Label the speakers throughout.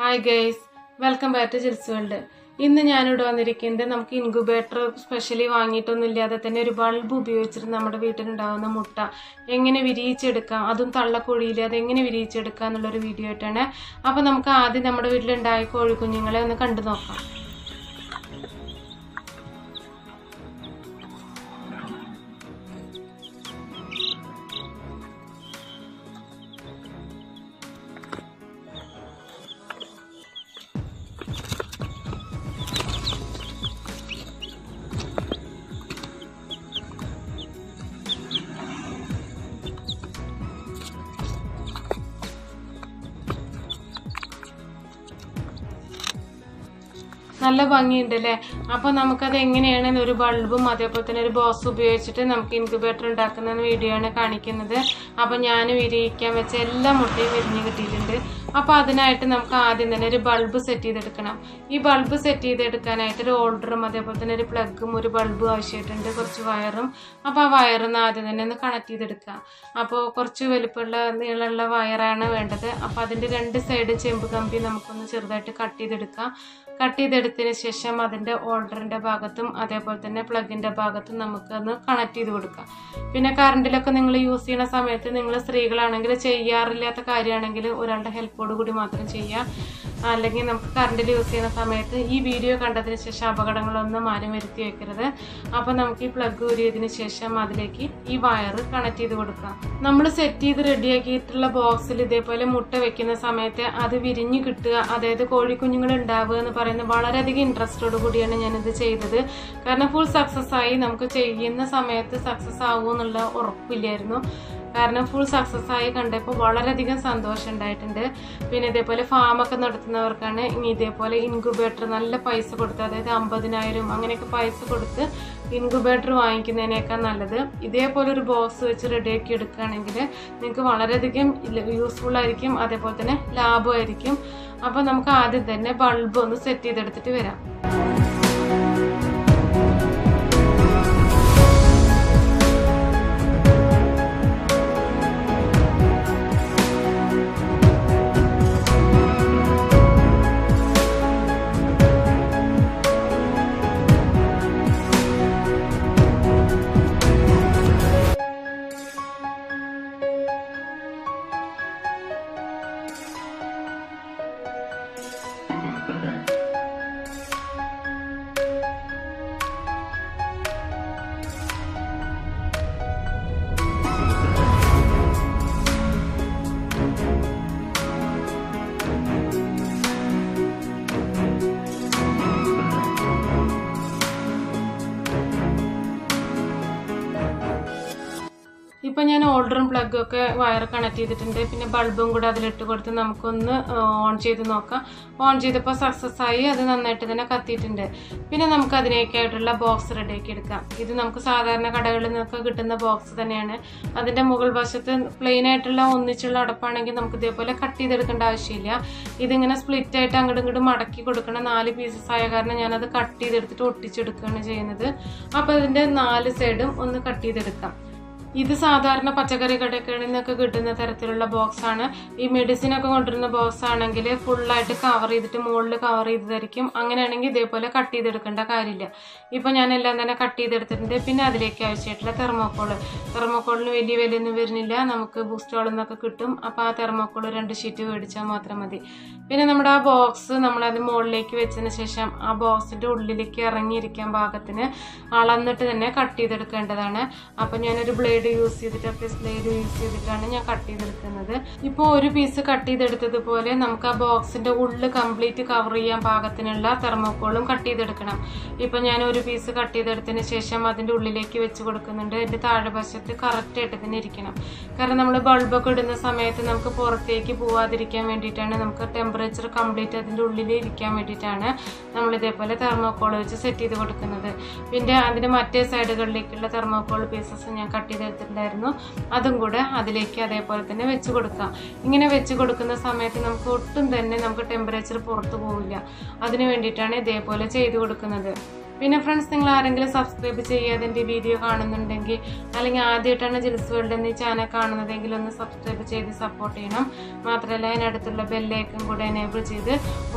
Speaker 1: Hi guys welcome back to chills world ഇന്ന് ഞാനിവിടെ വന്നിരിക്കുന്നത് നമുക്ക് ഇൻക്യുബേറ്റർ സ്പെഷ്യലി വാങ്ങിയിട്ടൊന്നും ഇല്ലാതെ തന്നെ ഒരു ബൾബ് ഉപയോഗിച്ചിട്ട് നമ്മുടെ വീട്ടിലുണ്ടാകുന്ന മുട്ട. എങ്ങനെ വിരിയിച്ചെടുക്കാം അതും തള്ളക്കുഴിയിൽ അത് എങ്ങനെ വിരിയിച്ചെടുക്കാം എന്നുള്ളൊരു വീഡിയോ ആയിട്ടാണ്. അപ്പോൾ നമുക്ക് ആദ്യം നമ്മുടെ വീട്ടിലുണ്ടായ കോഴിക്കുഞ്ഞുങ്ങളെ ഒന്ന് കണ്ടു നോക്കാം. നല്ല ഭംഗിയുണ്ട് അല്ലേ അപ്പോൾ നമുക്കത് എങ്ങനെയാണ് ഒരു ബൾബും അതേപോലെ തന്നെ ഒരു ബോസ് ഉപയോഗിച്ചിട്ട് നമുക്ക് ഇൻക്യുബേറ്റർ ഉണ്ടാക്കുന്ന വീഡിയോ ആണ് കാണിക്കുന്നത്. അപ്പോൾ ഞാൻ വിരിയിക്കാൻ വെച്ച എല്ലാ മുട്ടയും വിരിഞ്ഞ് കിട്ടിയിട്ടുണ്ട്. അപ്പോൾ അതിനായിട്ട് നമുക്ക് ആദ്യം തന്നെ ഒരു ബൾബ് സെറ്റ് ചെയ്തെടുക്കണം. ഈ ബൾബ് സെറ്റ് ചെയ്തെടുക്കാനായിട്ട് ഒരു ഹോൾഡറും അതേപോലെ തന്നെ ഒരു പ്ലഗും ഒരു ബൾബും ആവശ്യമായിട്ടുണ്ട്. കുറച്ച് വയറും. അപ്പോൾ ആ വയറൊന്ന് ആദ്യം തന്നെ ഒന്ന് കണക്ട് ചെയ്തെടുക്കുക. അപ്പോൾ കുറച്ച് വലുപ്പമുള്ള നീളമുള്ള വയറാണ് വേണ്ടത്. അപ്പോൾ അതിന്റെ രണ്ട് സൈഡ് ചെമ്പ് കമ്പി നമുക്കൊന്ന് ചെറുതായിട്ട് കട്ട് ചെയ്തെടുക്കാം കട്ട് ചെയ്തെടുത്തതിന് ശേഷം അതിന്റെ ഓൾഡറിന്റെ ഭാഗത്തും അതേപോലെ തന്നെ പ്ലഗിന്റെ ഭാഗത്തും നമുക്കൊന്ന് കണക്ട് ചെയ്ത് കൊടുക്കാം. പിന്നെ കറണ്ടിലൊക്കെ നിങ്ങൾ യൂസ് ചെയ്യുന്ന സമയത്ത് നിങ്ങൾ സ്ത്രീകളാണെങ്കിൽ ചെയ്യാറില്ലാത്ത കാര്യമാണെങ്കിൽ ഒരാളുടെ ഹെൽപ്പോട് കൂടി മാത്രം ചെയ്യുക അല്ലെങ്കിൽ നമുക്ക് കറണ്ടിൽ യൂസ് ചെയ്യുന്ന സമയത്ത് ഈ വീഡിയോ കണ്ടതിന് ശേഷം അപകടങ്ങളൊന്നും ആരും വരുത്തി വെക്കരുത്. അപ്പോൾ നമുക്ക് ഈ പ്ലഗ് ഊരിയതിന് ശേഷം അതിലേക്ക് ഈ വയർ കണക്ട് ചെയ്ത് കൊടുക്കാം. നമ്മൾ സെറ്റ് ചെയ്ത് റെഡിയാക്കിയിട്ടുള്ള ബോക്സിൽ ഇതേപോലെ മുട്ട വെക്കുന്ന സമയത്ത് അത് വിരിഞ്ഞു കിട്ടുക. അതായത് കോഴിക്കുഞ്ഞുങ്ങൾ ഉണ്ടാവുക എന്ന് പറയുന്നത് വളരെയധികം ഇൻട്രസ്റ്റോട് കൂടിയാണ് ഞാനിത് ചെയ്തത്. കാരണം ഫുൾ സക്സസ് ആയി നമുക്ക് ചെയ്യുന്ന സമയത്ത് സക്സസ് ആകുമെന്നുള്ള ഉറപ്പില്ലായിരുന്നു. കാരണം ഫുൾ സക്സസ് ആയി കണ്ടപ്പോൾ വളരെയധികം സന്തോഷം ഉണ്ടായിട്ടുണ്ട്. പിന്നെ ഇതേപോലെ ഫാമൊക്കെ നടത്തുന്നവർക്കാണ് ഇനി ഇതേപോലെ ഇൻക്യുബേറ്റർ നല്ല പൈസ കൊടുത്ത് അതായത് അമ്പതിനായിരം അങ്ങനെയൊക്കെ പൈസ കൊടുത്ത് ഇൻക്യുബേറ്റർ വാങ്ങിക്കുന്നതിനേക്കാൾ നല്ലത്. ഇതേപോലെ ഒരു ബോക്സ് വെച്ച് റെഡിയാക്കി എടുക്കുകയാണെങ്കിൽ നിങ്ങൾക്ക് വളരെയധികം യൂസ്ഫുൾ ആയിരിക്കും അതേപോലെ തന്നെ ലാഭമായിരിക്കും. അപ്പോൾ നമുക്ക് ആദ്യം തന്നെ ബൾബ് ഒന്ന് സെറ്റ് ചെയ്തെടുത്തിട്ട് വരാം. ഞാൻ പ്ലഗും ഒക്കെ വയർ കണക്ട് ചെയ്തിട്ടുണ്ട്. പിന്നെ ബൾബും കൂടെ അതിലിട്ട് കൊടുത്ത് നമുക്കൊന്ന് ഓൺ ചെയ്ത് നോക്കാം. ഓൺ ചെയ്തപ്പോൾ സക്സസ് ആയി. അത് നന്നായിട്ട് തന്നെ കത്തിയിട്ടുണ്ട്. പിന്നെ നമുക്ക് അതിനേക്കായിട്ടുള്ള ബോക്സ് റെഡിയാക്കി എടുക്കാം. ഇത് നമുക്ക് സാധാരണ കടകളിൽ നിന്നൊക്കെ കിട്ടുന്ന ബോക്സ് തന്നെയാണ്. അതിന്റെ മുകൾ വശത്ത് പ്ലെയിൻ ആയിട്ടുള്ള ഒന്നിച്ചുള്ള അടപ്പാണെങ്കിൽ നമുക്ക് ഇതേപോലെ കട്ട് ചെയ്തെടുക്കേണ്ട ആവശ്യമില്ല. ഇതിങ്ങനെ സ്പ്ലിറ്റ് ആയിട്ട് അങ്ങോട്ടും ഇങ്ങോട്ടും മടക്കി കൊടുക്കണം നാല് പീസസ് ആയ കാരണം ഞാനത് കട്ട് ചെയ്തെടുത്തിട്ട് ഒട്ടിച്ചെടുക്കുകയാണ് ചെയ്യുന്നത്. അപ്പോൾ അതിന്റെ നാല് സൈഡും ഒന്ന് കട്ട് ചെയ്തെടുക്കാം. ഇത് സാധാരണ പച്ചക്കറി കടകളിൽ നിന്നൊക്കെ കിട്ടുന്ന തരത്തിലുള്ള ബോക്സ് ആണ്. ഈ മെഡിസിൻ ഒക്കെ കൊണ്ടുവരുന്ന ബോക്സ് ആണെങ്കിൽ ഫുള്ളായിട്ട് കവർ ചെയ്തിട്ട് മുകളിൽ കവർ ചെയ്തതായിരിക്കും. അങ്ങനെയാണെങ്കിൽ ഇതേപോലെ കട്ട് ചെയ്തെടുക്കേണ്ട കാര്യമില്ല. ഇപ്പോൾ ഞാൻ എല്ലാം തന്നെ കട്ട് ചെയ്തെടുത്തിട്ടുണ്ട്. പിന്നെ അതിലേക്ക് ആവശ്യമായിട്ടുള്ള തെർമോക്കോൾ തെർമോക്കോളിന് വലിയ വിലയൊന്നും വരുന്നില്ല. നമുക്ക് ബുക്ക് സ്റ്റോളിൽ കിട്ടും. അപ്പോൾ ആ തെർമോക്കോൾ രണ്ട് ഷീറ്റ് മേടിച്ചാൽ മാത്രം മതി. പിന്നെ നമ്മുടെ ആ ബോക്സ് നമ്മളത് മുകളിലേക്ക് വെച്ചതിന് ശേഷം ആ ബോക്സിന്റെ ഉള്ളിലേക്ക് ഇറങ്ങിയിരിക്കാൻ പാകത്തിന് അളന്നിട്ട് തന്നെ കട്ട് ചെയ്തെടുക്കേണ്ടതാണ്. അപ്പം ഞാനൊരു ബ്ലേഡ് യൂസ് ചെയ്തിട്ട് പ്ലസ് ബ്ലേഡ് യൂസ് ചെയ്തിട്ടാണ് ഞാൻ കട്ട് ചെയ്തെടുക്കുന്നത്. ഇപ്പോൾ ഒരു പീസ് കട്ട് ചെയ്തെടുത്തതുപോലെ നമുക്ക് ആ ബോക്സിന്റെ ഉള്ളിൽ കംപ്ലീറ്റ് കവർ ചെയ്യാൻ പാകത്തിനുള്ള തെർമോക്കോളും കട്ട് ചെയ്തെടുക്കണം. ഇപ്പം ഞാൻ ഒരു പീസ് കട്ട് ചെയ്തെടുത്തതിന് ശേഷം അതിന്റെ ഉള്ളിലേക്ക് വെച്ച് കൊടുക്കുന്നുണ്ട്. അതിന്റെ താഴെ വശത്ത് കറക്റ്റായിട്ട് തന്നെ ഇരിക്കണം. കാരണം നമ്മൾ ബൾബൊക്കെ ഇടുന്ന സമയത്ത് നമുക്ക് പുറത്തേക്ക് പോവാതിരിക്കാൻ വേണ്ടിയിട്ടാണ് നമുക്ക് ടെമ്പറേച്ചർ കംപ്ലീറ്റ് അതിന്റെ ഉള്ളിൽ ഇരിക്കാൻ വേണ്ടിയിട്ടാണ് നമ്മൾ ഇതേപോലെ തെർമോക്കോൾ വെച്ച് സെറ്റ് ചെയ്ത് കൊടുക്കുന്നത്. പിന്നെ അതിന്റെ മറ്റേ സൈഡുകളിലേക്കുള്ള തെർമോക്കോൾ പീസസ് ഞാൻ കട്ട് ചെയ്തെടുത്തിട്ടുണ്ടായിരുന്നു അതും കൂടെ അതിലേക്ക് അതേപോലെ തന്നെ വെച്ച് കൊടുക്കാം. ഇങ്ങനെ വെച്ച് കൊടുക്കുന്ന സമയത്ത് നമുക്ക് ഒട്ടും തന്നെ നമുക്ക് ടെമ്പറേച്ചർ പുറത്തു പോവില്ല. അതിന് വേണ്ടിയിട്ടാണ് ഇതേപോലെ ചെയ്ത് കൊടുക്കുന്നത്. പിന്നെ ഫ്രണ്ട്സ് നിങ്ങൾ ആരെങ്കിലും സബ്സ്ക്രൈബ് ചെയ്യാതെ എന്റെ വീഡിയോ കാണുന്നുണ്ടെങ്കിൽ അല്ലെങ്കിൽ ആദ്യമായിട്ടാണ് ജിൽസ് വേൾഡ് എന്നീ ചാനൽ കാണുന്നതെങ്കിൽ ഒന്ന് സബ്സ്ക്രൈബ് ചെയ്ത് സപ്പോർട്ട് ചെയ്യണം. മാത്രമല്ല അതിനടുത്തുള്ള ബെല്ലേക്കും കൂടെ എനേബിൾ ചെയ്ത്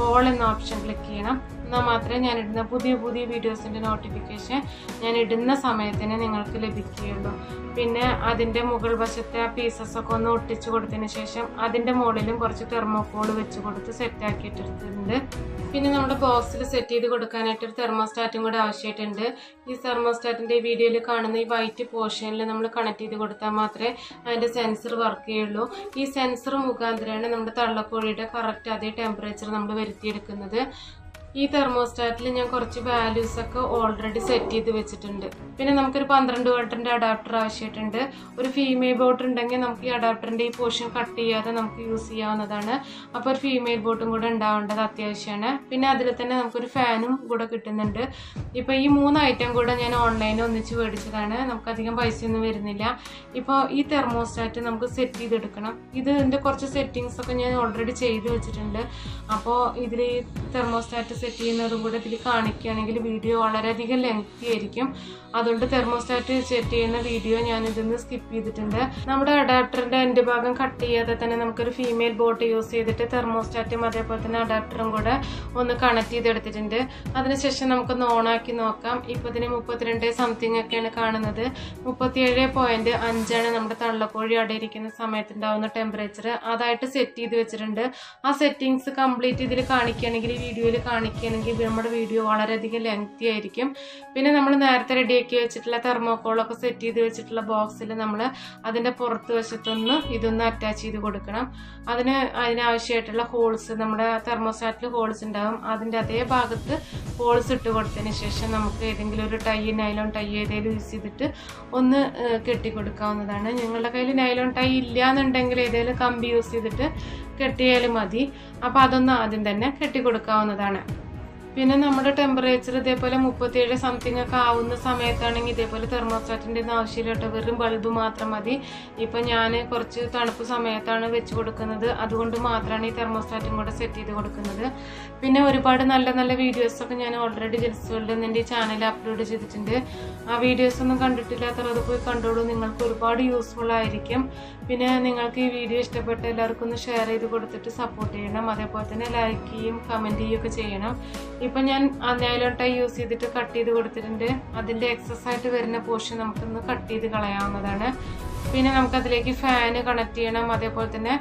Speaker 1: ഓൾ എന്ന ഓപ്ഷൻ ക്ലിക്ക് ചെയ്യണം. എന്നാൽ മാത്രമേ ഞാൻ ഇടുന്ന പുതിയ പുതിയ വീഡിയോസിന്റെ നോട്ടിഫിക്കേഷൻ ഞാൻ ഇടുന്ന സമയത്തിന് നിങ്ങൾക്ക് ലഭിക്കുകയുള്ളൂ. പിന്നെ അതിന്റെ മുകൾ വശത്തെ ആ പീസസൊക്കെ ഒന്ന് ഒട്ടിച്ച് കൊടുത്തതിന് ശേഷം അതിന്റെ മുകളിലും കുറച്ച് തെർമോക്കോൾ വെച്ച് കൊടുത്ത് സെറ്റ് ആക്കിയിട്ടിട്ടുണ്ട് പിന്നെ നമ്മുടെ ബോക്സിൽ സെറ്റ് ചെയ്ത് കൊടുക്കാനായിട്ട് ഒരു തെർമോസ്റ്റാറ്റും കൂടെ ആവശ്യമായിട്ടുണ്ട്. ഈ തെർമോസ്റ്റാറ്റിന്റെ വീഡിയോയിൽ കാണുന്ന ഈ വൈറ്റ് പോർഷനിൽ നമ്മൾ കണക്ട് ചെയ്ത് കൊടുത്താൽ മാത്രമേ അതിന്റെ സെൻസർ വർക്ക് ചെയ്യുള്ളൂ. ഈ സെൻസർ മുഖാന്തരമാണ് നമ്മുടെ തള്ളക്കോഴിയുടെ കറക്റ്റ് അതേ ടെമ്പറേച്ചർ നമ്മൾ വരുത്തിയെടുക്കുന്നത്. ഈ തെർമോസ്റ്റാറ്റിൽ ഞാൻ കുറച്ച് വാല്യൂസ് ഒക്കെ ഓൾറെഡി സെറ്റ് ചെയ്ത് വെച്ചിട്ടുണ്ട്. പിന്നെ നമുക്കൊരു പന്ത്രണ്ട് വോൾട്ടിന്റെ അഡാപ്റ്റർ ആവശ്യമായിട്ടുണ്ട്. ഒരു ഫീമെയിൽ ബോട്ട് ഉണ്ടെങ്കിൽ നമുക്ക് ഈ അഡാപ്റ്ററിന്റെ ഈ പോർഷൻ കട്ട് ചെയ്യാതെ നമുക്ക് യൂസ് ചെയ്യാവുന്നതാണ്. അപ്പോൾ ഒരു ഫീമെയിൽ ബോട്ടും കൂടെ ഉണ്ടാവേണ്ടത് അത്യാവശ്യമാണ്. പിന്നെ അതിൽ തന്നെ നമുക്കൊരു ഫാനും കൂടെ കിട്ടുന്നുണ്ട്. ഇപ്പോൾ ഈ മൂന്ന് ഐറ്റം കൂടെ ഞാൻ ഓൺലൈനിൽ ഒന്നിച്ച് മേടിച്ചതാണ്. നമുക്ക് അധികം പൈസയൊന്നും വരുന്നില്ല. ഇപ്പോൾ ഈ തെർമോസ്റ്റാറ്റ് നമുക്ക് സെറ്റ് ചെയ്തെടുക്കണം. ഇതിന്റെ കുറച്ച് സെറ്റിങ്സ് ഒക്കെ ഞാൻ ഓൾറെഡി ചെയ്ത് വെച്ചിട്ടുണ്ട്. അപ്പോൾ ഇതിൽ തെർമോസ്റ്റാറ്റ് സെറ്റ് ചെയ്യുന്നതും കൂടെ ഇതിൽ കാണിക്കുകയാണെങ്കിൽ വീഡിയോ വളരെയധികം ലെങ്തി ആയിരിക്കും. അതുകൊണ്ട് തെർമോസ്റ്റാറ്റ് സെറ്റ് ചെയ്യുന്ന വീഡിയോ ഞാൻ ഇതിന്ന് സ്കിപ്പ് ചെയ്തിട്ടുണ്ട്. നമ്മുടെ അഡാപ്റ്ററിന്റെ എന്റെ ഭാഗം കട്ട് ചെയ്യാതെ തന്നെ നമുക്കൊരു ഫീമെയിൽ ബോട്ട് യൂസ് ചെയ്തിട്ട് തെർമോസ്റ്റാറ്റും അതേപോലെ തന്നെ അഡാപ്റ്ററും കൂടെ ഒന്ന് കണക്ട് ചെയ്തെടുത്തിട്ടുണ്ട്. അതിനുശേഷം നമുക്കൊന്ന് ഓണാക്കി നോക്കാം. ഇപ്പോൾ ഇതിന് മുപ്പത്തിരണ്ട് സംതിങ് ഒക്കെയാണ് കാണുന്നത്. മുപ്പത്തിയേഴ് പോയിന്റ് അഞ്ചാണ് നമ്മുടെ തള്ളക്കോഴി അവിടെ ഇരിക്കുന്ന സമയത്തുണ്ടാവുന്ന ടെമ്പറേച്ചർ അതായിട്ട് സെറ്റ് ചെയ്ത് വെച്ചിട്ടുണ്ട്. ആ സെറ്റിങ്സ് കംപ്ലീറ്റ് ഇതിൽ കാണിക്കുകയാണെങ്കിൽ ഈ വീഡിയോയിൽ കാണിക്കുകയാണെങ്കിൽ നമ്മുടെ വീഡിയോ വളരെയധികം ലെങ്തി ആയിരിക്കും. പിന്നെ നമ്മൾ നേരത്തെ റെഡിയാക്കി വെച്ചിട്ടുള്ള തെർമോക്കോളൊക്കെ സെറ്റ് ചെയ്ത് വെച്ചിട്ടുള്ള ബോക്സിൽ നമ്മൾ അതിന്റെ പുറത്ത് വശത്തൊന്ന് ഇതൊന്ന് അറ്റാച്ച് ചെയ്ത് കൊടുക്കണം. അതിന് അതിനാവശ്യമായിട്ടുള്ള ഹോൾസ് നമ്മുടെ തെർമോസ്റ്റാറ്റിൽ ഹോൾസ് ഉണ്ടാകും അതിന്റെ അതേ ഭാഗത്ത് ഹോൾസ് ഇട്ട് കൊടുത്തതിന് ശേഷം നമുക്ക് ഏതെങ്കിലും ഒരു ടൈ നൈലോൺ ടൈ ഏതെങ്കിലും യൂസ് ചെയ്തിട്ട് ഒന്ന് കെട്ടി കൊടുക്കാവുന്നതാണ് നിങ്ങളുടെ കയ്യിൽ നൈലോൺ ടൈ ഇല്ല എന്നുണ്ടെങ്കിൽ ഏതെങ്കിലും കമ്പി യൂസ് ചെയ്തിട്ട് കെട്ടിയാലും മതി. അപ്പോൾ അതൊന്ന് ആദ്യം തന്നെ കെട്ടി കൊടുക്കാവുന്നതാണ് പിന്നെ നമ്മുടെ ടെമ്പറേച്ചർ ഇതേപോലെ മുപ്പത്തിയേഴ് സംതിങ് ഒക്കെ ആവുന്ന സമയത്താണെങ്കിൽ ഇതേപോലെ തെർമോസ്റ്റാറ്റിന്റെ ഒന്നും ആവശ്യമില്ല കേട്ടോ. വെറും ബൾബ് മാത്രം മതി. ഇപ്പം ഞാൻ കുറച്ച് തണുപ്പ് സമയത്താണ് വെച്ച് കൊടുക്കുന്നത്. അതുകൊണ്ട് മാത്രമാണ് ഈ തെർമോസ്റ്റാറ്റും കൂടെ സെറ്റ് ചെയ്ത് കൊടുക്കുന്നത്. പിന്നെ ഒരുപാട് നല്ല നല്ല വീഡിയോസൊക്കെ ഞാൻ ഓൾറെഡി ജെൽസ് വേൾഡ് എന്റെ ചാനലിൽ അപ്ലോഡ് ചെയ്തിട്ടുണ്ട്. ആ വീഡിയോസ് ഒന്നും കണ്ടിട്ടില്ലാത്തവർ അത് പോയി കണ്ടോളൂ. നിങ്ങൾക്ക് ഒരുപാട് യൂസ്ഫുൾ ആയിരിക്കും. പിന്നെ നിങ്ങൾക്ക് ഈ വീഡിയോ ഇഷ്ടപ്പെട്ട എല്ലാവർക്കും ഒന്ന് ഷെയർ ചെയ്ത് കൊടുത്തിട്ട് സപ്പോർട്ട് ചെയ്യണം. അതേപോലെ തന്നെ ലൈക്ക് ചെയ്യും കമന്റ് ചെയ്യുകയൊക്കെ ചെയ്യണം. ഇപ്പം ഞാൻ നൈലോട്ടായി യൂസ് ചെയ്തിട്ട് കട്ട് ചെയ്ത് കൊടുത്തിട്ടുണ്ട്. അതിന്റെ എക്സസ് ആയിട്ട് വരുന്ന പോർഷൻ നമുക്കൊന്ന് കട്ട് ചെയ്ത് കളയാവുന്നതാണ്. പിന്നെ നമുക്കതിലേക്ക് ഫാന് കണക്ട് ചെയ്യണം. അതേപോലെ തന്നെ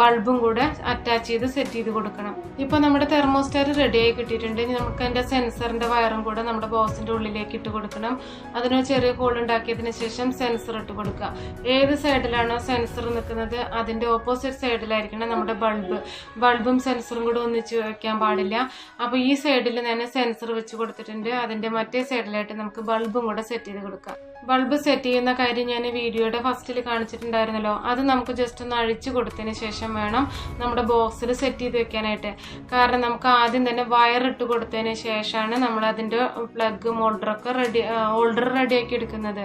Speaker 1: ബൾബും കൂടെ അറ്റാച്ച് ചെയ്ത് സെറ്റ് ചെയ്ത് കൊടുക്കണം. ഇപ്പോൾ നമ്മുടെ തെർമോസ്റ്റാറ്റ് റെഡി ആയി കിട്ടിയിട്ടുണ്ട്. ഇനി നമുക്ക് അതിന്റെ സെൻസറിന്റെ വയറും കൂടെ നമ്മുടെ ബോക്സിന്റെ ഉള്ളിലേക്ക് ഇട്ട് കൊടുക്കണം. അതിന് ചെറിയ ഹോൾ ഉണ്ടാക്കിയതിന് ശേഷം സെൻസർ ഇട്ട് കൊടുക്കുക. ഏത് സൈഡിലാണോ സെൻസർ നിൽക്കുന്നത് അതിന്റെ ഓപ്പോസിറ്റ് സൈഡിലായിരിക്കണം നമ്മുടെ ബൾബ് ബൾബും സെൻസറും കൂടെ ഒന്നിച്ച് വയ്ക്കാൻ പാടില്ല. അപ്പോൾ ഈ സൈഡിൽ തന്നെ സെൻസർ വെച്ച് കൊടുത്തിട്ടുണ്ട്. അതിന്റെ മറ്റേ സൈഡിലായിട്ട് നമുക്ക് ബൾബും കൂടെ സെറ്റ് ചെയ്ത് കൊടുക്കാം. ബൾബ് സെറ്റ് ചെയ്യുന്ന കാര്യം ഞാൻ വീഡിയോയുടെ ഫസ്റ്റിൽ കാണിച്ചിട്ടുണ്ടായിരുന്നല്ലോ. അത് നമുക്ക് ജസ്റ്റ് ഒന്ന് അഴിച്ചു കൊടുത്തതിന് ശേഷം വേണം നമ്മുടെ ബോക്സിൽ സെറ്റ് ചെയ്ത് വെക്കാനായിട്ട്. കാരണം നമുക്ക് ആദ്യം തന്നെ വയർ ഇട്ട് കൊടുത്തതിന് ശേഷമാണ് നമ്മൾ അതിന്റെ പ്ലഗ് മോൾഡറൊക്കെ റെഡി ഓൾഡർ റെഡിയാക്കി എടുക്കുന്നത്.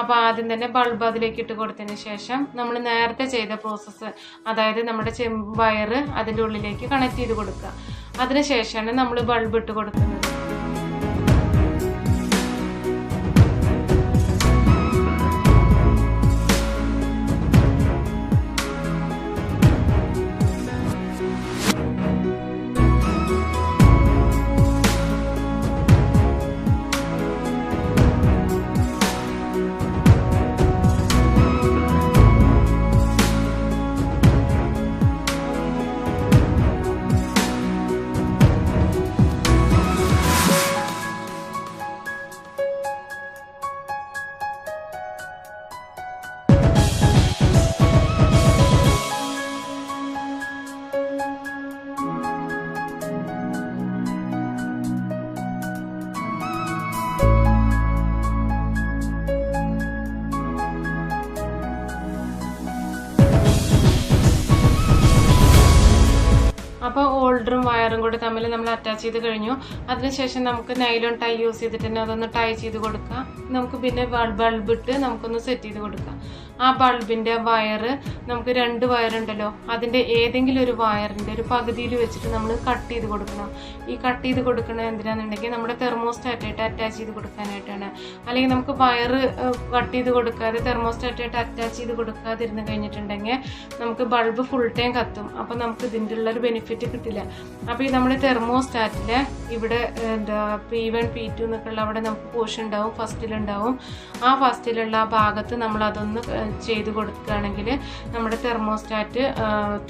Speaker 1: അപ്പോൾ ആദ്യം തന്നെ ബൾബ് അതിലേക്ക് ഇട്ട് കൊടുത്തതിന് ശേഷം നമ്മൾ നേരത്തെ ചെയ്ത പ്രോസസ്സ് അതായത് നമ്മുടെ ചെമ്പ് വയർ അതിന്റെ ഉള്ളിലേക്ക് കണക്ട് ചെയ്ത് കൊടുക്കുക. അതിനുശേഷമാണ് നമ്മൾ ബൾബ് ഇട്ട് കൊടുക്കുന്നത്. കൂടി തമ്മിൽ നമ്മൾ അറ്റാച്ച് ചെയ്ത് കഴിഞ്ഞു. അതിനുശേഷം നമുക്ക് നൈലോൺ ടൈ യൂസ് ചെയ്തിട്ട് തന്നെ അതൊന്ന് ടൈ ചെയ്ത് കൊടുക്കാം. നമുക്ക് പിന്നെ ബൾബ് ഇട്ട് നമുക്കൊന്ന് സെറ്റ് ചെയ്ത് കൊടുക്കാം. ആ ബൾബിന്റെ വയറ് നമുക്ക് രണ്ട് വയറുണ്ടല്ലോ. അതിന്റെ ഏതെങ്കിലും ഒരു വയറിന്റെ ഒരു പകുതിയിൽ വെച്ചിട്ട് നമ്മൾ കട്ട് ചെയ്ത് കൊടുക്കണം. ഈ കട്ട് ചെയ്ത് കൊടുക്കണത് എന്തിനാണെന്നുണ്ടെങ്കിൽ നമ്മുടെ തെർമോസ്റ്റാറ്റായിട്ട് അറ്റാച്ച് ചെയ്ത് കൊടുക്കാനായിട്ടാണ്. അല്ലെങ്കിൽ നമുക്ക് വയറ് കട്ട് ചെയ്ത് കൊടുക്കാതെ തെർമോസ്റ്റാറ്റായിട്ട് അറ്റാച്ച് ചെയ്ത് കൊടുക്കാതിരുന്ന് കഴിഞ്ഞിട്ടുണ്ടെങ്കിൽ നമുക്ക് ബൾബ് ഫുൾ ടൈം കത്തും. അപ്പോൾ നമുക്ക് ഇതിന്റെ ഉള്ളൊരു ബെനിഫിറ്റ് കിട്ടില്ല. അപ്പോൾ ഈ നമ്മുടെ തെർമോസ്റ്റാറ്റിൽ ഇവിടെ എന്താ പി വൺ പി ടു എന്നൊക്കെയുള്ള അവിടെ നമുക്ക് പോഷൻ ഉണ്ടാവും ഫസ്റ്റിലുണ്ടാവും ആ ഫസ്റ്റിലുള്ള ആ ഭാഗത്ത് നമ്മൾ അതൊന്ന് ചെയ്ത് കൊടുക്കുകയാണെങ്കിൽ നമ്മുടെ തെർമോസ്റ്റാറ്റ്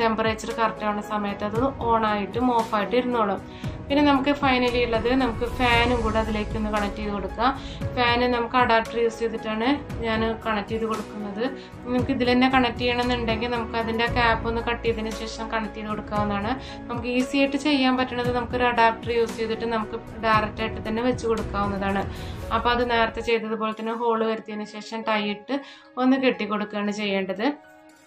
Speaker 1: ടെമ്പറേച്ചർ കറക്റ്റ് ആവുന്ന സമയത്ത് അത് ഓണായിട്ടും ഓഫായിട്ട് ഇരുന്നോളും. പിന്നെ നമുക്ക് ഫൈനലി ഉള്ളത് നമുക്ക് ഫാനും കൂടെ അതിലേക്ക് ഒന്ന് കണക്ട് ചെയ്ത് കൊടുക്കാം. ഫാന് നമുക്ക് അഡാപ്റ്റർ യൂസ് ചെയ്തിട്ടാണ് ഞാൻ കണക്ട് ചെയ്ത് കൊടുക്കുന്നത്. നമുക്ക് ഇതിൽ തന്നെ കണക്ട് ചെയ്യണമെന്നുണ്ടെങ്കിൽ നമുക്ക് അതിന്റെ ക്യാപ്പ് ഒന്ന് കട്ട് ചെയ്തതിന് ശേഷം കണക്ട് ചെയ്ത് കൊടുക്കാവുന്നതാണ്. നമുക്ക് ഈസി ആയിട്ട് ചെയ്യാൻ പറ്റുന്നത് നമുക്കൊരു അഡാപ്റ്റർ യൂസ് ചെയ്തിട്ട് നമുക്ക് ഡയറക്റ്റ് ആയിട്ട് തന്നെ വെച്ച് കൊടുക്കാവുന്നതാണ്. അപ്പോൾ അത് നേരത്തെ ചെയ്തതുപോലെ തന്നെ ഹോൾ വരുത്തിയതിന് ശേഷം ടൈ ഇട്ട് ഒന്ന് കെട്ടി കൊടുക്കുകയാണ് ചെയ്യേണ്ടത്.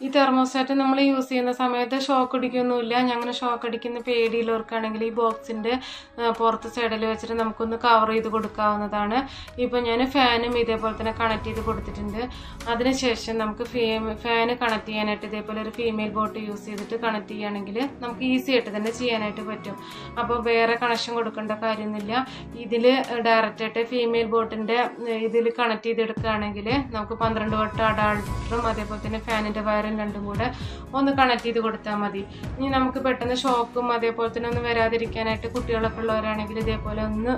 Speaker 1: ഈ തെർമോസ്റ്റാറ്റ് നമ്മൾ യൂസ് ചെയ്യുന്ന സമയത്ത് ഷോക്ക് അടിക്കൊന്നുമില്ല. ഞങ്ങനെ ഷോക്ക് അടിക്കുന്ന പേടിയുള്ളവർക്കാണെങ്കിൽ ഈ ബോക്സിന്റെ പുറത്ത് സൈഡിൽ വെച്ചിട്ട് നമുക്കൊന്ന് കവർ ചെയ്ത് കൊടുക്കാവുന്നതാണ്. ഇപ്പോൾ ഞാൻ ഫാനും ഇതേപോലെ തന്നെ കണക്ട് ചെയ്ത് കൊടുത്തിട്ടുണ്ട്. അതിനുശേഷം നമുക്ക് ഫാൻ കണക്ട് ചെയ്യാനായിട്ട് ഇതേപോലെ ഒരു ഫീമെയിൽ ബോട്ട് യൂസ് ചെയ്തിട്ട് കണക്ട് ചെയ്യുകയാണെങ്കിൽ നമുക്ക് ഈസി ആയിട്ട് തന്നെ ചെയ്യാനായിട്ട് പറ്റും. അപ്പോൾ വേറെ കണക്ഷൻ കൊടുക്കേണ്ട കാര്യമൊന്നുമില്ല. ഇതിൽ ഡയറക്റ്റായിട്ട് ഫീമെയിൽ ബോട്ടിന്റെ ഇതിൽ കണക്ട് ചെയ്തെടുക്കുകയാണെങ്കിൽ നമുക്ക് പന്ത്രണ്ട് വട്ടം അഡാൾട്ടറും അതേപോലെ തന്നെ ഫാനിന്റെ വയറും രണ്ടും കൂടെ ഒന്ന് കണക്ട് ചെയ്ത് കൊടുത്താൽ മതി. ഇനി നമുക്ക് പെട്ടെന്ന് ഷോക്കും അതേപോലെ തന്നെ ഒന്നും വരാതിരിക്കാനായിട്ട് കുട്ടികളൊക്കെ ഉള്ളവരാണെങ്കിൽ ഇതേപോലെ ഒന്ന്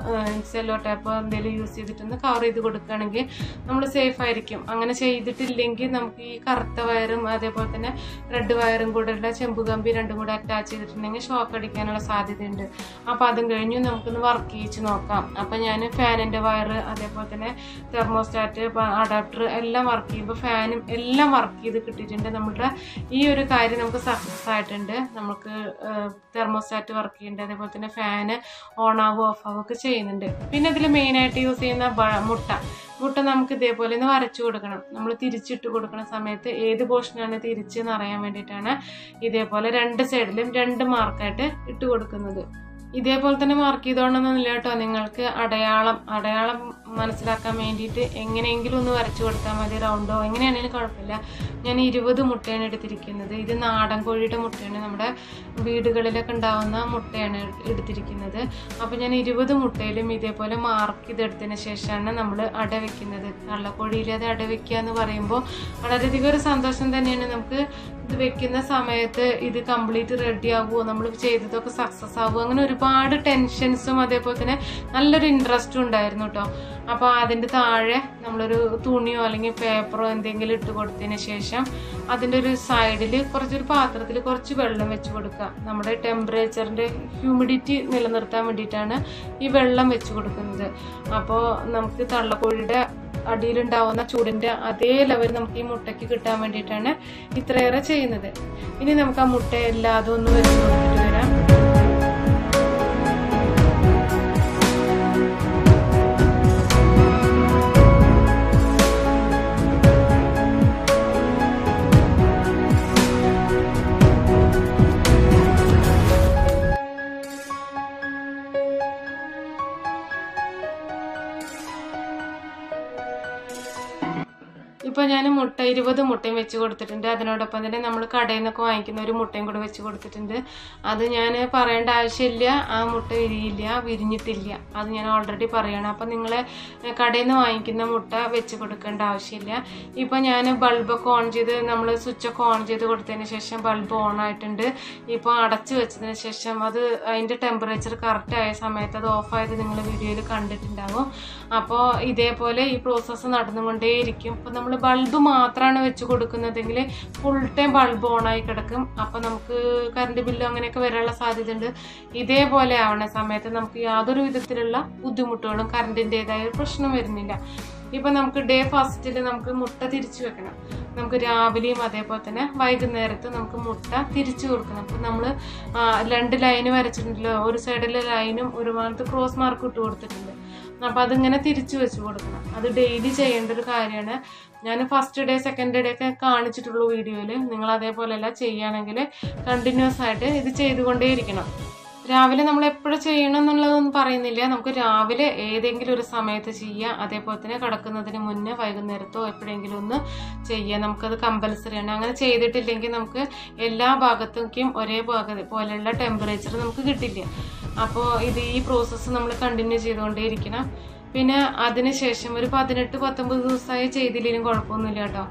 Speaker 1: സെല്ലോ ടാപ്പോ എന്തെങ്കിലും യൂസ് ചെയ്തിട്ടൊന്ന് കവർ ചെയ്ത് കൊടുക്കുകയാണെങ്കിൽ നമ്മൾ സേഫ് ആയിരിക്കും. അങ്ങനെ ചെയ്തിട്ടില്ലെങ്കിൽ നമുക്ക് ഈ കറുത്ത വയറും അതേപോലെ തന്നെ റെഡ് വയറും കൂടെ ഉള്ള ചെമ്പ് കമ്പി രണ്ടും കൂടെ അറ്റാച്ച് ചെയ്തിട്ടുണ്ടെങ്കിൽ ഷോക്ക് അടിക്കാനുള്ള സാധ്യതയുണ്ട്. അപ്പോൾ അതും കഴിഞ്ഞ് നമുക്കൊന്ന് വർക്ക് ചെയ്യിച്ച് നോക്കാം. അപ്പോൾ ഞാൻ ഫാനിന്റെ വയറ് അതേപോലെ തന്നെ തെർമോസ്റ്റാറ്റ് അഡാപ്റ്റർ എല്ലാം വർക്ക് ചെയ്യുമ്പോൾ ഫാനും എല്ലാം വർക്ക് ചെയ്ത് കിട്ടിയിട്ടുണ്ട്. നമ്മുടെ ഈ ഒരു കാര്യം നമുക്ക് സക്സസ് ആയിട്ടുണ്ട് നമുക്ക് തെർമോസ്റ്റാറ്റ് വർക്ക് ചെയ്യുന്നുണ്ട്. അതേപോലെ തന്നെ ഫാന് ഓൺ ആവും ഓഫ് ആവും ഒക്കെ ചെയ്യുന്നുണ്ട്. പിന്നെ ഇതിൽ മെയിനായിട്ട് യൂസ് ചെയ്യുന്ന മുട്ട. മുട്ട നമുക്ക് ഇതേപോലെ ഒന്ന് വരച്ചു കൊടുക്കണം. നമ്മൾ തിരിച്ചിട്ട് കൊടുക്കുന്ന സമയത്ത് ഏത് പോർഷനാണ് തിരിച്ചെന്ന് അറിയാൻ വേണ്ടിയിട്ടാണ് ഇതേപോലെ രണ്ട് സൈഡിലും രണ്ട് മാർക്കായിട്ട് ഇട്ട് കൊടുക്കുന്നത്. ഇതേപോലെ തന്നെ മാർക്ക് ചെയ്തോണമെന്നില്ല കേട്ടോ. നിങ്ങൾക്ക് അടയാളം അടയാളം മനസ്സിലാക്കാൻ വേണ്ടിയിട്ട് എങ്ങനെയെങ്കിലും ഒന്ന് വരച്ചു കൊടുത്താൽ മതി റൗണ്ടോ എങ്ങനെയാണെങ്കിലും കുഴപ്പമില്ല. ഞാൻ ഇരുപത് മുട്ടയാണ് എടുത്തിരിക്കുന്നത്. ഇത് നാടൻ കോഴിയുടെ മുട്ടയാണ്. നമ്മുടെ വീടുകളിലൊക്കെ ഉണ്ടാവുന്ന മുട്ടയാണ് എടുത്തിരിക്കുന്നത്. അപ്പോൾ ഞാൻ ഇരുപത് മുട്ടയിലും ഇതേപോലെ മാർക്ക് ചെയ്തെടുത്തതിന് ശേഷമാണ് നമ്മൾ അട വെക്കുന്നത്. അത് അട വെക്കുക എന്ന് പറയുമ്പോൾ വളരെയധികം ഒരു സന്തോഷം തന്നെയാണ് നമുക്ക് ഇത് വെക്കുന്ന സമയത്ത് ഇത് കംപ്ലീറ്റ് റെഡി ആകുമോ നമ്മൾ ചെയ്തതൊക്കെ സക്സസ് ആകുമോ അങ്ങനെ ഒരുപാട് ടെൻഷൻസും അതേപോലെ തന്നെ നല്ലൊരു ഇൻട്രസ്റ്റും ഉണ്ടായിരുന്നു കേട്ടോ അപ്പോൾ അതിന്റെ താഴെ നമ്മളൊരു തുണിയോ അല്ലെങ്കിൽ പേപ്പറോ എന്തെങ്കിലും ഇട്ട് കൊടുത്തതിന് ശേഷം അതിന്റെ ഒരു സൈഡിൽ കുറച്ചൊരു പാത്രത്തിൽ കുറച്ച് വെള്ളം വെച്ച് കൊടുക്കുക. നമ്മുടെ ടെമ്പറേച്ചറിന്റെ ഹ്യൂമിഡിറ്റി നിലനിർത്താൻ വേണ്ടിയിട്ടാണ് ഈ വെള്ളം വെച്ച് കൊടുക്കുന്നത്. അപ്പോൾ നമുക്ക് തള്ളക്കോഴിയുടെ അടിയിലുണ്ടാവുന്ന ചൂടിന്റെ അതേ ലെവൽ നമുക്ക് ഈ മുട്ടയ്ക്ക് കിട്ടാൻ വേണ്ടിയിട്ടാണ് ഇത്രയേറെ ചെയ്യുന്നത്. ഇനി നമുക്ക് ആ മുട്ട എല്ലാതും ഒന്ന് വെച്ച് കൊടുത്തിട്ട് വരാം. ഇപ്പോൾ ഞാൻ മുട്ട ഇരുപത് മുട്ടയും വെച്ച് കൊടുത്തിട്ടുണ്ട്. അതിനോടൊപ്പം തന്നെ നമ്മൾ കടയിൽ നിന്നൊക്കെ വാങ്ങിക്കുന്ന ഒരു മുട്ടയും കൂടെ വെച്ച് കൊടുത്തിട്ടുണ്ട്. അത് ഞാൻ പറയേണ്ട ആവശ്യമില്ല. ആ മുട്ട വിരിയില്ല വിരിഞ്ഞിട്ടില്ല. അത് ഞാൻ ഓൾറെഡി പറയണം. അപ്പം നിങ്ങൾ കടയിൽ നിന്ന് വാങ്ങിക്കുന്ന മുട്ട വെച്ച് കൊടുക്കേണ്ട ആവശ്യമില്ല. ഇപ്പോൾ ഞാൻ ബൾബൊക്കെ ഓൺ ചെയ്ത് നമ്മൾ സ്വിച്ചൊക്കെ ഓൺ ചെയ്ത് കൊടുത്തതിന് ശേഷം ബൾബ് ഓൺ ആയിട്ടുണ്ട്. ഇപ്പോൾ അടച്ചു വെച്ചതിന് ശേഷം അത് അതിന്റെ ടെമ്പറേച്ചർ കറക്റ്റ് ആയ സമയത്ത് അത് ഓഫ് ഓഫായത് നിങ്ങൾ വീഡിയോയിൽ കണ്ടിട്ടുണ്ടാവും. അപ്പോൾ ഇതേപോലെ ഈ പ്രോസസ്സ് നടന്നുകൊണ്ടേയിരിക്കും. അപ്പോൾ നമ്മൾ ബൾബ് മാത്രമാണ് വെച്ച് കൊടുക്കുന്നതെങ്കിൽ ഫുൾ ടൈം ബൾബ് ഓണായി കിടക്കും. അപ്പോൾ നമുക്ക് കറണ്ട് ബില്ല് അങ്ങനെയൊക്കെ വരാനുള്ള സാധ്യതയുണ്ട്. ഇതേപോലെ ആവണ സമയത്ത് നമുക്ക് യാതൊരു വിധത്തിലുള്ള ബുദ്ധിമുട്ടുകളും കറണ്ടിന്റെതായ പ്രശ്നം വരുന്നില്ല. ഇപ്പം നമുക്ക് ഡേ ഫസ്റ്റിൽ നമുക്ക് മുട്ട തിരിച്ചു വെക്കണം. നമുക്ക് രാവിലെയും അതേപോലെ തന്നെ വൈകുന്നേരത്ത് നമുക്ക് മുട്ട തിരിച്ചു കൊടുക്കണം. അപ്പം നമ്മൾ രണ്ട് ലൈന് വരച്ചിട്ടുണ്ടല്ലോ. ഒരു സൈഡിലെ ലൈനും ഒരു ക്രോസ് മാർക്ക് ഇട്ട് കൊടുത്തിട്ടുണ്ട്. അപ്പം അതിങ്ങനെ തിരിച്ചു വെച്ച് കൊടുക്കണം. അത് ഡെയിലി ചെയ്യേണ്ട ഒരു കാര്യമാണ്. ഞാൻ ഫസ്റ്റ് ഡേ സെക്കൻഡ് ഡേ ഒക്കെ കാണിച്ചിട്ടുള്ള വീഡിയോയിൽ നിങ്ങൾ അതേപോലെയല്ല ചെയ്യുകയാണെങ്കിൽ കണ്ടിന്യൂസ് ആയിട്ട് ഇത് ചെയ്തുകൊണ്ടേയിരിക്കണം. രാവിലെ നമ്മൾ എപ്പോഴും ചെയ്യണം എന്നുള്ളതൊന്നും പറയുന്നില്ല. നമുക്ക് രാവിലെ ഏതെങ്കിലും ഒരു സമയത്ത് ചെയ്യാം അതേപോലെ തന്നെ കിടക്കുന്നതിന് മുന്നേ വൈകുന്നേരത്തോ എപ്പോഴെങ്കിലും ഒന്ന് ചെയ്യാം നമുക്കത് കമ്പൽസറിയാണ് അങ്ങനെ ചെയ്തിട്ടില്ലെങ്കിൽ നമുക്ക് എല്ലാ ഭാഗത്തേക്കും ഒരേ ഭാഗത്ത് പോലെയുള്ള ടെമ്പറേച്ചർ നമുക്ക് കിട്ടില്ല. അപ്പോൾ ഇത് ഈ പ്രോസസ്സ് നമ്മൾ കണ്ടിന്യൂ ചെയ്തുകൊണ്ടേയിരിക്കണം. പിന്നെ അതിനുശേഷം ഒരു പതിനെട്ട് പത്തൊമ്പത് ദിവസമായി ചെയ്തില്ലെങ്കിലും കുഴപ്പമൊന്നുമില്ല കേട്ടോ.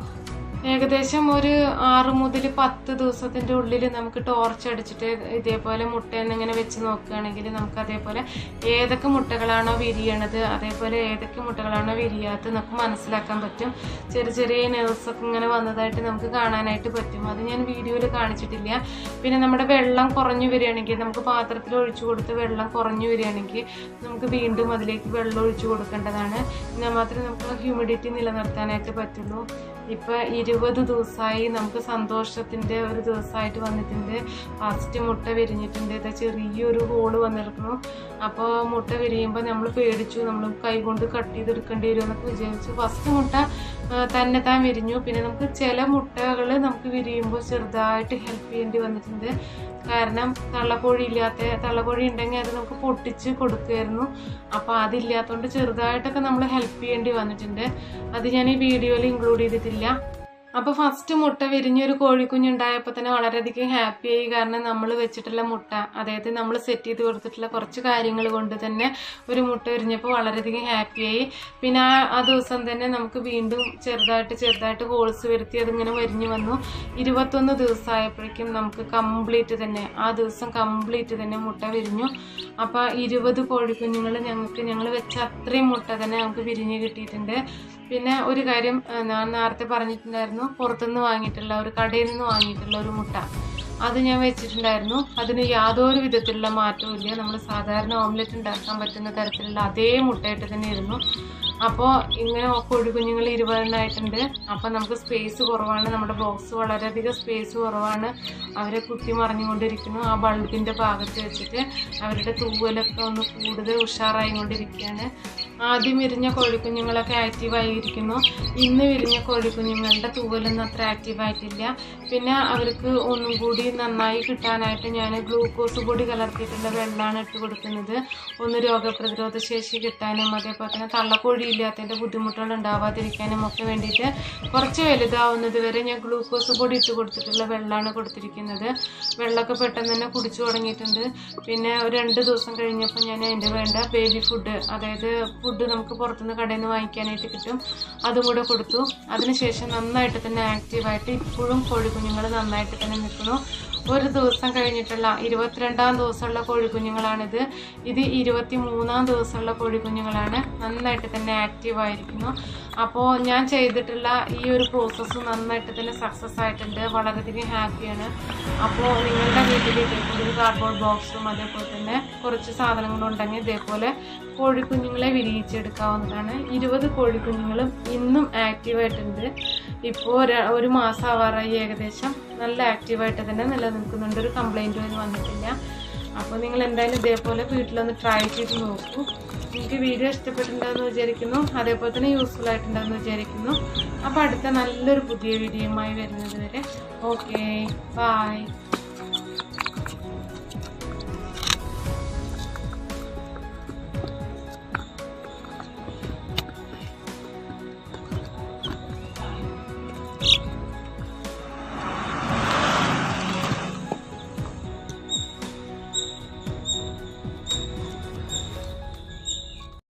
Speaker 1: ഏകദേശം ഒരു ആറ് മുതൽ പത്ത് ദിവസത്തിന്റെ ഉള്ളിൽ നമുക്ക് ടോർച്ച് അടിച്ചിട്ട് ഇതേപോലെ മുട്ടേനെ വെച്ച് നോക്കുകയാണെങ്കിൽ നമുക്ക് അതേപോലെ ഏതൊക്കെ മുട്ടകളാണോ വിരിയണത് അതേപോലെ ഏതൊക്കെ മുട്ടകളാണോ വിരിയാത്തത് നമുക്ക് മനസ്സിലാക്കാൻ പറ്റും. ചെറിയ ചെറിയ നേഴ്സൊക്കെ ഇങ്ങനെ വന്നതായിട്ട് നമുക്ക് കാണാനായിട്ട് പറ്റും. അത് ഞാൻ വീഡിയോയിൽ കാണിച്ചിട്ടില്ല. പിന്നെ നമ്മുടെ വെള്ളം കുറഞ്ഞു വരികയാണെങ്കിൽ നമുക്ക് പാത്രത്തിൽ ഒഴിച്ചു കൊടുത്ത് വെള്ളം കുറഞ്ഞു വരികയാണെങ്കിൽ നമുക്ക് വീണ്ടും അതിലേക്ക് വെള്ളം ഒഴിച്ചു കൊടുക്കേണ്ടതാണ്. എന്നാൽ മാത്രമേ നമുക്ക് ഹ്യൂമിഡിറ്റി നിലനിർത്താനായിട്ട് പറ്റുള്ളൂ. ഇപ്പൊ ഇരുപത് ദിവസമായി നമുക്ക് സന്തോഷത്തിന്റെ ഒരു ദിവസമായിട്ട് വന്നിട്ടുണ്ട്. ഫസ്റ്റ് മുട്ട വിരിഞ്ഞിട്ടുണ്ട്. ഇത് ചെറിയൊരു ഹോൾ വന്നിരിക്കുന്നു. അപ്പോൾ മുട്ട വിരിയുമ്പോൾ നമ്മൾ പേടിച്ചു. നമ്മൾ കൈകൊണ്ട് കട്ട് ചെയ്തെടുക്കേണ്ടി വരും എന്നൊക്കെ വിചാരിച്ചു. ഫസ്റ്റ് മുട്ട തന്നെ താൻ വിരിഞ്ഞു. പിന്നെ നമുക്ക് ചില മുട്ടകൾ നമുക്ക് വിരിയുമ്പോൾ ചെറുതായിട്ട് ഹെൽപ്പ് ചെയ്യേണ്ടി വന്നിട്ടുണ്ട്. കാരണം തള്ളക്കോഴി ഇല്ലാത്ത തള്ളക്കോഴി ഉണ്ടെങ്കിൽ അത് നമുക്ക് പൊട്ടിച്ച് കൊടുക്കുമായിരുന്നു അപ്പോൾ അതില്ലാത്തതുകൊണ്ട് ചെറുതായിട്ടൊക്കെ നമ്മൾ ഹെൽപ്പ് ചെയ്യേണ്ടി വന്നിട്ടുണ്ട്. അത് ഞാൻ ഈ വീഡിയോയിൽ ഇൻക്ലൂഡ് ചെയ്തിട്ടില്ല. അപ്പോൾ ഫസ്റ്റ് മുട്ട വിരിഞ്ഞൊരു കോഴിക്കുഞ്ഞുണ്ടായപ്പോൾ തന്നെ വളരെയധികം ഹാപ്പി ആയി. കാരണം നമ്മൾ വെച്ചിട്ടുള്ള മുട്ട അതായത് നമ്മൾ സെറ്റ് ചെയ്ത് കൊടുത്തിട്ടുള്ള കുറച്ച് കാര്യങ്ങൾ കൊണ്ട് തന്നെ ഒരു മുട്ട വിരിഞ്ഞപ്പോൾ വളരെയധികം ഹാപ്പി ആയി. പിന്നെ ആ ആ ദിവസം തന്നെ നമുക്ക് വീണ്ടും ചെറുതായിട്ട് ചെറുതായിട്ട് ഹോൾസ് വരുത്തി അതിങ്ങനെ വരിഞ്ഞു വന്നു. ഇരുപത്തൊന്ന് ദിവസമായപ്പോഴേക്കും നമുക്ക് കംപ്ലീറ്റ് തന്നെ ആ ദിവസം കംപ്ലീറ്റ് തന്നെ മുട്ട വിരിഞ്ഞു. അപ്പോൾ ഇരുപത് കോഴിക്കുഞ്ഞുങ്ങൾ ഞങ്ങൾക്ക് ഞങ്ങൾ വെച്ച അത്രയും മുട്ട തന്നെ നമുക്ക് വിരിഞ്ഞ് കിട്ടിയിട്ടുണ്ട്. പിന്നെ ഒരു കാര്യം ഞാൻ നേരത്തെ പറഞ്ഞിട്ടുണ്ടായിരുന്നു പുറത്തുനിന്ന് വാങ്ങിയിട്ടുള്ള ഒരു കടയിൽ നിന്ന് വാങ്ങിയിട്ടുള്ള ഒരു മുട്ട. അത് ഞാൻ വെച്ചിട്ടുണ്ടായിരുന്നു. അതിന് യാതൊരു വിധത്തിലുള്ള മാറ്റവും ഇല്ല. നമ്മൾ സാധാരണ ഓംലെറ്റ് ഉണ്ടാക്കാൻ പറ്റുന്ന തരത്തിലുള്ള അതേ മുട്ടയിട്ട് തന്നെ ഇരുന്നു. അപ്പോൾ ഇങ്ങനെ കോഴിക്കുഞ്ഞുങ്ങൾ ഇരുപതെണ്ണമായിട്ടുണ്ട് അപ്പോൾ നമുക്ക് സ്പേസ് കുറവാണ്. നമ്മുടെ ബോക്സ് വളരെയധികം സ്പേസ് കുറവാണ്. അവരെ കുത്തി മറിഞ്ഞുകൊണ്ടിരിക്കുന്നു. ആ ബൾബിന്റെ ഭാഗത്ത് വെച്ചിട്ട് അവരുടെ തൂവലൊക്കെ ഒന്ന് കൂടുതൽ ഉഷാറായി കൊണ്ടിരിക്കുകയാണ് ആദ്യം വിരിഞ്ഞ കോഴിക്കുഞ്ഞുങ്ങളൊക്കെ ആക്റ്റീവായിരിക്കുന്നു ഇന്ന് വിരിഞ്ഞ കോഴിക്കുഞ്ഞുങ്ങളുടെ തൂവലൊന്നും അത്ര ആക്റ്റീവായിട്ടില്ല പിന്നെ അവർക്ക് ഒന്നും കൂടി നന്നായി കിട്ടാനായിട്ട് ഞാൻ ഗ്ലൂക്കോസ് പൊടി കലർത്തിയിട്ടുള്ള വെള്ളമാണ് ഇട്ട് കൊടുക്കുന്നത്. ഒന്ന് രോഗപ്രതിരോധ ശേഷി കിട്ടാനും അതേപോലെ തന്നെ തള്ളക്കോഴി ഇല്ലാത്തതിന്റെ ബുദ്ധിമുട്ടുകൾ ഉണ്ടാവാതിരിക്കാനും ഒക്കെ വേണ്ടിയിട്ട് കുറച്ച് വലുതാവുന്നത് വരെ ഞാൻ ഗ്ലൂക്കോസ് പൊടി ഇട്ട് കൊടുത്തിട്ടുള്ള വെള്ളമാണ് കൊടുത്തിരിക്കുന്നത്. വെള്ളമൊക്കെ പെട്ടെന്ന് തന്നെ കുടിച്ചു തുടങ്ങിയിട്ടുണ്ട്. പിന്നെ ഒരു രണ്ട് ദിവസം കഴിഞ്ഞപ്പോൾ ഞാൻ അതിന്റെ വേണ്ട ബേബി ഫുഡ് അതായത് ഫുഡ് നമുക്ക് പുറത്തുനിന്ന് കടയിൽ നിന്ന് വാങ്ങിക്കാനായിട്ട് കിട്ടും. അതും കൂടെ കൊടുത്തു. അതിനുശേഷം നന്നായിട്ട് തന്നെ ആക്റ്റീവായിട്ട് ഇപ്പോഴും കോഴിക്കുഞ്ഞുങ്ങൾ നന്നായിട്ട് തന്നെ നിൽക്കുന്നു. ഒരു ദിവസം കഴിഞ്ഞിട്ടുള്ള ഇരുപത്തിരണ്ടാം ദിവസമുള്ള കോഴിക്കുഞ്ഞുങ്ങളാണിത്. ഇത് ഇരുപത്തി മൂന്നാം ദിവസമുള്ള കോഴിക്കുഞ്ഞുങ്ങളാണ്. നന്നായിട്ട് തന്നെ ആക്റ്റീവ് ആയിരിക്കുന്നു. അപ്പോൾ ഞാൻ ചെയ്തിട്ടുള്ള ഈ ഒരു പ്രോസസ്സ് നന്നായിട്ട് തന്നെ സക്സസ് ആയിട്ടുണ്ട്. വളരെയധികം ഹാപ്പിയാണ് അപ്പോൾ നിങ്ങളുടെ വീട്ടിൽ ഇതേപോലെ ഒരു കാർഡ്ബോർഡ് ബോക്സും അതേപോലെ തന്നെ കുറച്ച് സാധനങ്ങളുണ്ടെങ്കിൽ ഇതേപോലെ കോഴിക്കുഞ്ഞുങ്ങളെ വിരിയിച്ചെടുക്കാവുന്നതാണ്. ഇരുപത് കോഴിക്കുഞ്ഞുങ്ങളും ഇന്നും ആക്റ്റീവായിട്ടുണ്ട് ഇപ്പോൾ ഒരു മാസം ആവാറായി ഏകദേശം. നല്ല ആക്റ്റീവായിട്ട് തന്നെ നിലനിൽക്കുന്നുണ്ട്. ഒരു കംപ്ലൈന്റും ഒന്നും വന്നിട്ടില്ല. അപ്പോൾ നിങ്ങൾ എന്തായാലും ഇതേപോലെ വീട്ടിലൊന്ന് ട്രൈ ചെയ്ത് നോക്കൂ. നിങ്ങൾക്ക് വീഡിയോ ഇഷ്ടപ്പെട്ടിട്ടുണ്ടെന്ന് വിചാരിക്കുന്നു. അതേപോലെ തന്നെ യൂസ്ഫുൾ ആയിട്ടുണ്ടെന്ന് വിചാരിക്കുന്നു. അപ്പോൾ അടുത്ത നല്ലൊരു പുതിയ വീഡിയോയുമായി വരുന്നത് വരെ. Okay bye